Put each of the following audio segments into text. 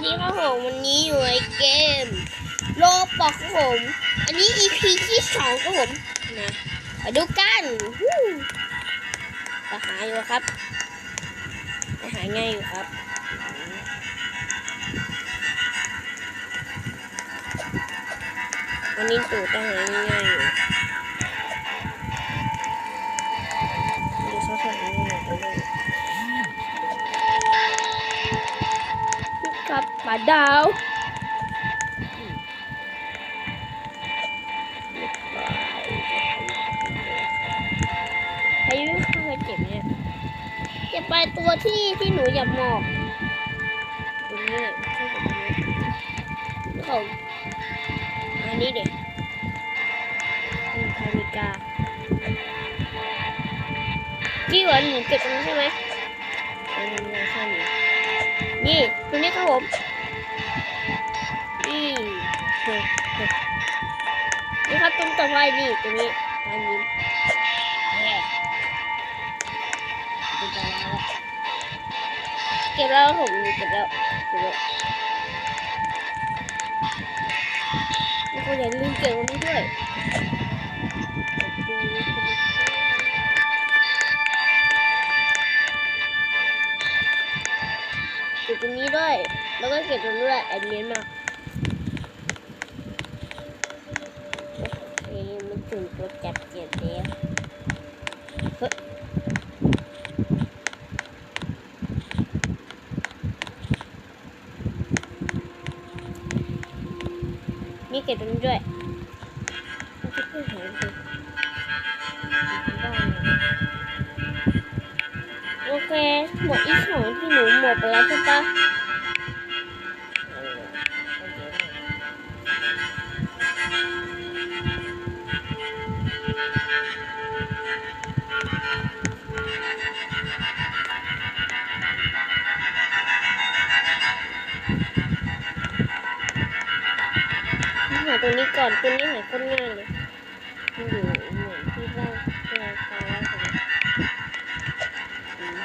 วัสดีครับผมวันนี้อยู่ในเกมโลบอกครับผม อันนี้ EP ที่สองครับผมนะมาดูกันฮู้ไปหาอยู่ครับไปหาง่ายอยู่ครับวันนี้ตู่ต้องหาง่ายๆอยู่ ครับปลาดาวพายุเคยเจ็บเนี่ยเจ็บไปตัวที่ที่หนูอยากหมอบตรงนี้แหละใช่ตรงนี้เขาอันนี้เด็กอืมพานิกาที่หวานหนูเก็บตรงนี้ใช่ไหมอันนี้ใช่หนูนี่ตรงนี้ครับผม นี่นี่ครับตรงต่อไปนี่ตรงนี้อันนี้แย่ดูตาแล้วอะเก็บแล้วผมมีเก็บแล้วเก็บแล้วแล้วก็อย่าลืมเก็บตรงนี้ด้วยเก็บตรงนี้ด้วย แล้วก็เก็บตรงนี้ด้วยแอนเลียนมา นี่เก็บตรงนี้ด้วยมัน หาตัวนี้ก่อนตัวนี้หายคนง่ายเลยมันอยู่เหมือนที่เล่าที่เราฟังแล้วกันอืม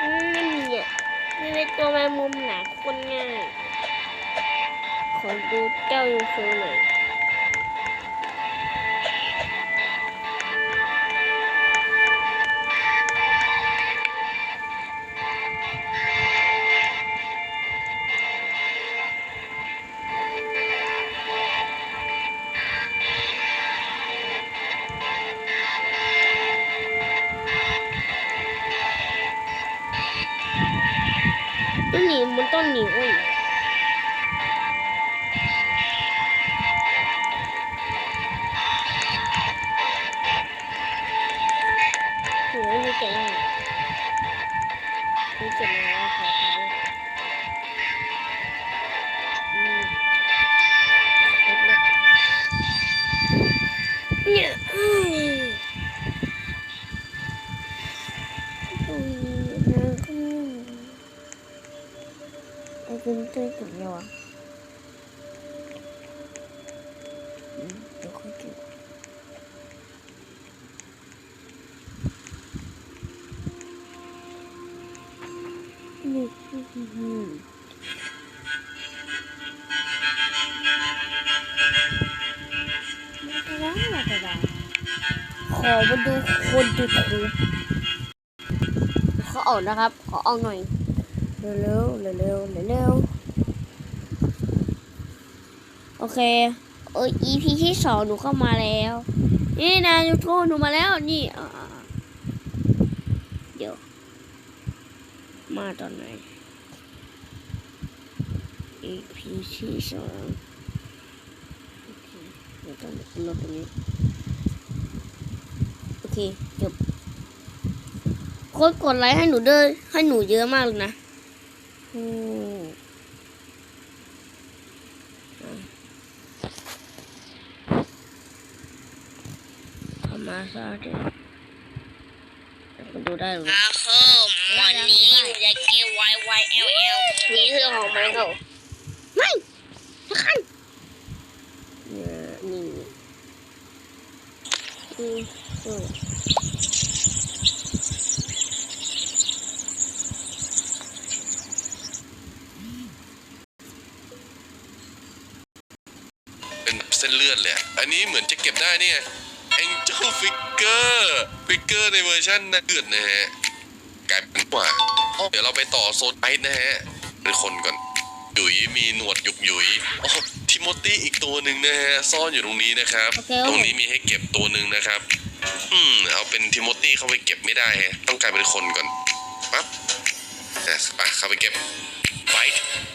อืมเนี่ยนี่เป็นตัวแมงมุมหนาคนง่าย ขอดูเจ้ายูซูหน่อย มันต้องหนีเว้ยโหมีเก่ง ไอ้คุณช่วยถึงยังวะอืมเดี๋ยวค่อยเก็บนี่อืมไม่เป็นไรไม่เป็นไรขอมาดูคนดูถูกขอออกนะครับ ขอออกหน่อย เร็วเร็วเร็วเร็วเร็วเร็วโอเคเออ EP ที่สองหนูเข้ามาแล้ว นี่นะยูทูบหนูมาแล้วนี่เดี๋ยว มาตอนไหน EP ที่สองโอเคเดี๋ยวต้องลบตรงนี้โอเคจบคนกดไลค์ให้หนูเด้อให้หนูเยอะมากเลยนะ นี่ทำมาซะดิมันดูได้หรืออาเคิมวันนี้อยู่ในเกม Y Y L L นี่คืองของมันเขาไม่ไม่ใครนี่นี่อืมอืม ส้นเลือดเลยอะอันนี้เหมือนจะเก็บได้เนี่ย Angel Figure Figure ในเวอร์ชันน่าเลือดนะฮะกลายเป็นกว่าอ๋อเดี๋ยวเราไปต่อโซนไอซ์นะฮะเป็นคนก่อนหยุยมีหนวดหยุกหยุยอ๋อทิโมตี้อีกตัวหนึ่งนะฮะซ่อนอยู่ตรงนี้นะครับโอเคตรงนี้มีให้เก็บตัวหนึ่งนะครับ อืมเอาเป็นทิโมตี้เข้าไปเก็บไม่ได้ฮะต้องกลายเป็นคนก่อนปั๊บอะไปเข้าไปเก็บไฟฮะเก็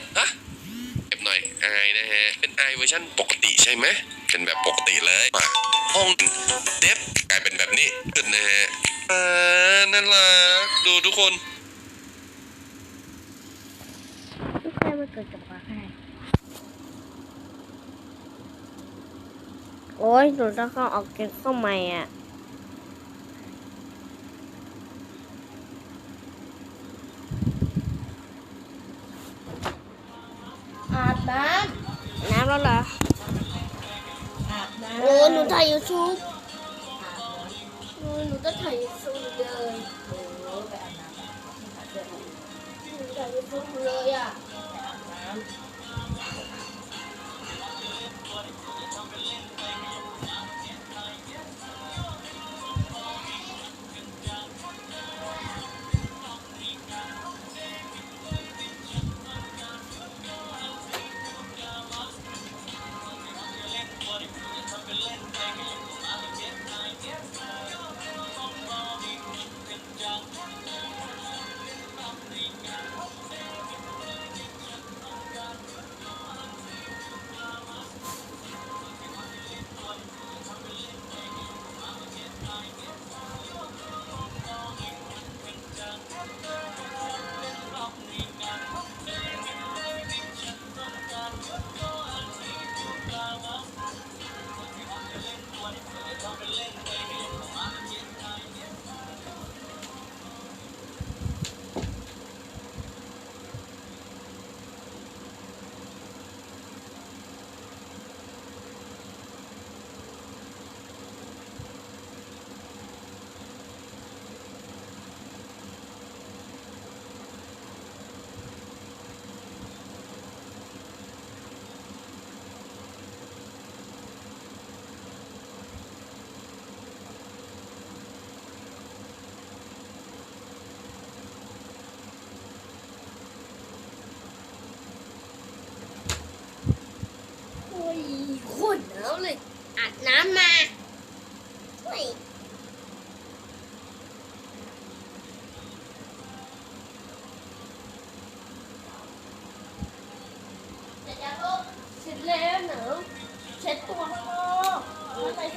บหน่อนะฮะ เป็นไอเวอร์ชันปกติใช่ไหม เป็นแบบปกติเลยมาห้องเดฟกลายเป็นแบบนี้ขึ้นนะฮะอ่านั่นละดูทุกคนไม่ใช่มันเกิดจากความอะไรโอ้ยหนูต้องเข้าออกเก็บเข้าใหม่อะำโอ้หนูถ่ายยูทูบอาบน้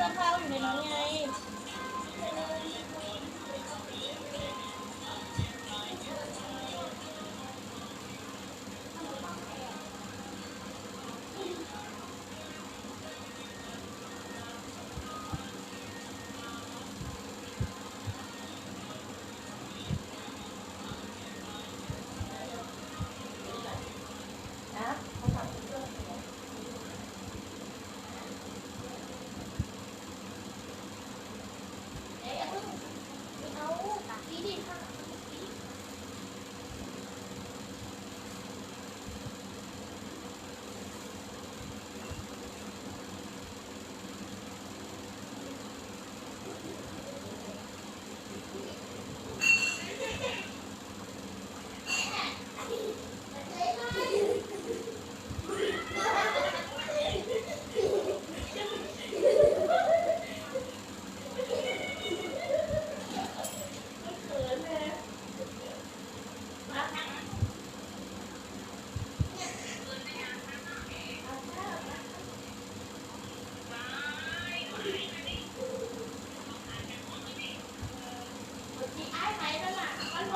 ส่เสื้อผ้าอยู่ในนั้นไง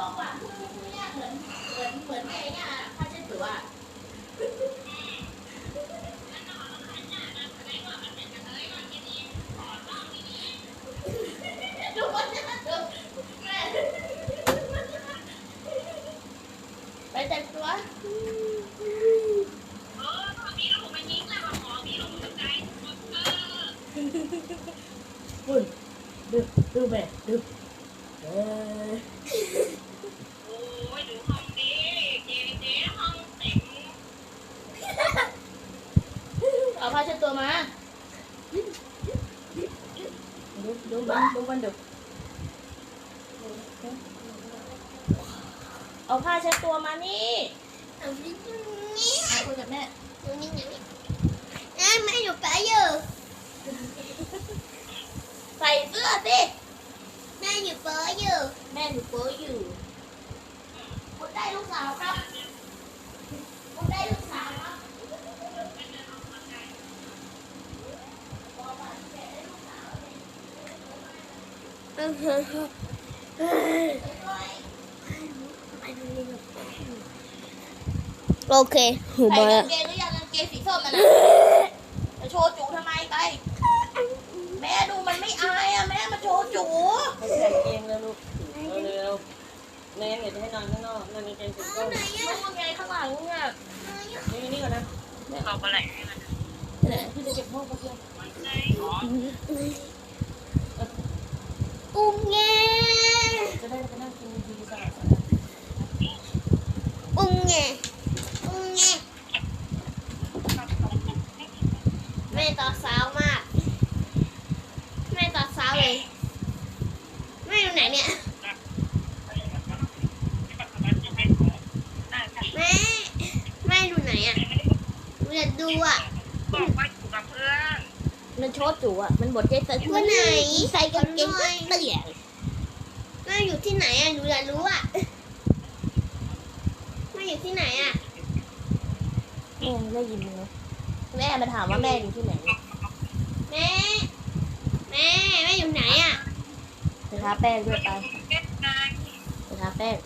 มว่าคือคือเนี่เหมือนเหมือนเหมือนไอ้เนี่ยผ้าเช็ดตัวดูว่าจะดูแม่ไปแต่งตัวคุณดูดูแม่ดูเออ เอาผ้าเช็ดตัวมา ดูดูมันดูมันดูเอาผ้าเช็ดตัวมานี่เอาที่นี่เอาคุยกับแม่ตรงนี้ไงแม่ไม่อยู่ไปอยู่ ใส่เสื้อสิ แม่อยู่เปออยู่ แม่หนูโป๊อยู่คุณได้ลูกสาวครับคุณได้ลูกสาวครับ โอเคหูใส่มากางเกงหรือยังกางเกงสีส้มนั่นน่ะจะโชว์จูทำไมไปแม่ดูมันไม่อายอะแม่มาโชว์จูไปใส่เกงแล้วลูกเร็วๆแม่เดี๋ยวจะให้นอนข้างนอกนอนในเกงสีส้มมันไงข้างหลังเนี่ยนี่นี่ก่อนนะเราอะไรเนี่ยพี่จะเก็บห้องก็เพื่อน อุ้มแงจะได้ไปนั่งกินดีสะอาดอุ้มแงอุ้มแงแม่ตอสาวมาก แม่ตอสาวเลย แม่อยู่ไหนเนี่ย แม่ แม่อยู่ไหนอะหนูอยากดูอะ มันโช ว์จูอะมันบดใจใส่ว่าไหนใส่กางเกงหน่อยเตี้ยแม่อยู่ที่ไหนอะหนูอยากรู้อะแม่อยู่ที่ไหนอะแม่ได้ยินไหมแม่มาถามว่าแม่อยู่ที่ไหน แม่ แม่แม่อยู่ไหนอะไปทาแป้งด้วยไปไปทาแป้ง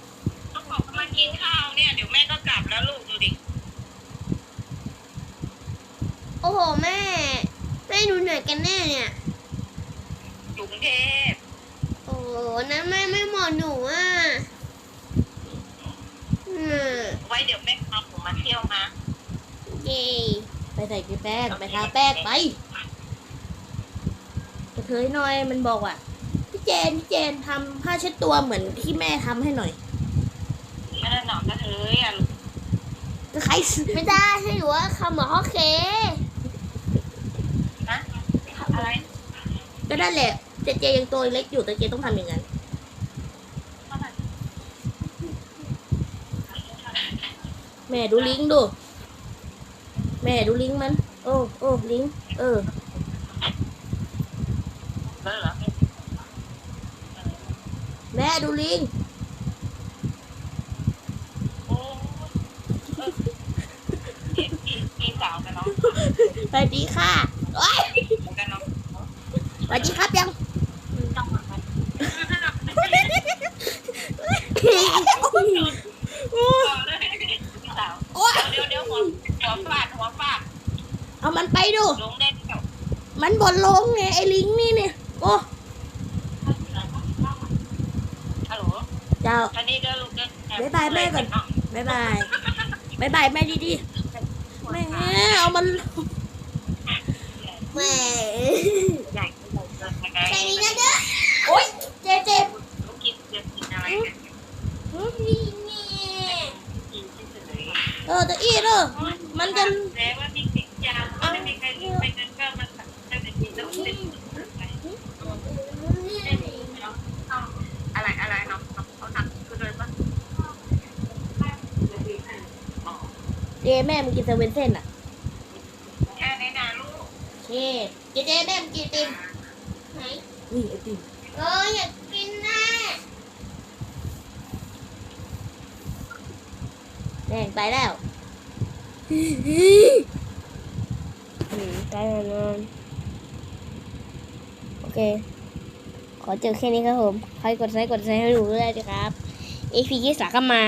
ต้องบอกว่ามากินข้าวเนี่ย เดี๋ยวแม่ก็กลับแล้วลูกดูดิ โอ้โห แม่ แม่ดูไหนกันแน่เนี่ยอยู่กรุง เทพ โอ้โหนั้นแม่ไม่เหมอหนูอะอืมไว้เดี๋ยวแม่พาผมมาเที่ยวมาเย้ไปใส่กีแป้งไปทาแป้งไปกระเทยหน่อยมันบอกว่าพี่เจนพี่เจนทำผ้าเช็ดตัวเหมือนที่แม่ทำให้หน่อยไม่ได้หนอนก็เฮ้ยอะก็ใครไม่ได้ให้หนูว่าคำหมอโอเคนะอะไรก็นั่นแหละ เจเจยังตัวเล็กอยู่แต่เจต้องทำอย่างนั้นแม่ดูลิงก์ดู แม่ดูลิงก์มัน โอ้โอ้ลิงก์เออเออเหรอแม่ดูลิงก์โอ้เออพี่พี่พี่สาวกับน้องสวัสดีค่ะโอ้ยกับน้องสวัสดีครับยังต้องมาไหมพี่สาว โอ้ยเดี๋ยวเดี๋ยวหัวหัวฟาดหัวฟาดเอามันไปดู ลงได้เดี๋ยวมันบนลงไงไอ้ลิงก์นี่เนี่ยโอ้ฮัลโหลเจ้าอันนี้เดี๋ยวลูกเดี๋ยวบ๊ายบายแม่ก่อนบายบายบายบายแม่ดีๆแม่เอามันแม่ ใหญ่ก็ใหญ่เกินไป แค่นี้นะเด้อ โอ๊ยเจเจ ลูกกินเดี๋ยวกินอะไรกัน นี่นี่ กินที่สุดเลย เออแต่อีเออมันจะ แม้ว่ามีสิ่งยาวไม่มีใครรู้ไปกันก็มันแบบจะเป็นที่ต้องเป็นอะไรอะไรเนาะเขาทำคือเลยว่า เจแม่มึงกินเซเว่นเส้นอะแค่นี้นะลูกโอเคเจเจแม่มึงกินไอติมไหนนี่ไอติมเอออยากกินนะแม่งไปแล้วหนีไปแล้วนอนโอเค ขอเจอแค่นี้ครับผม ใครกดไลค์กดแชร์ให้หนูด้วยนะครับ EP ที่สามก็มา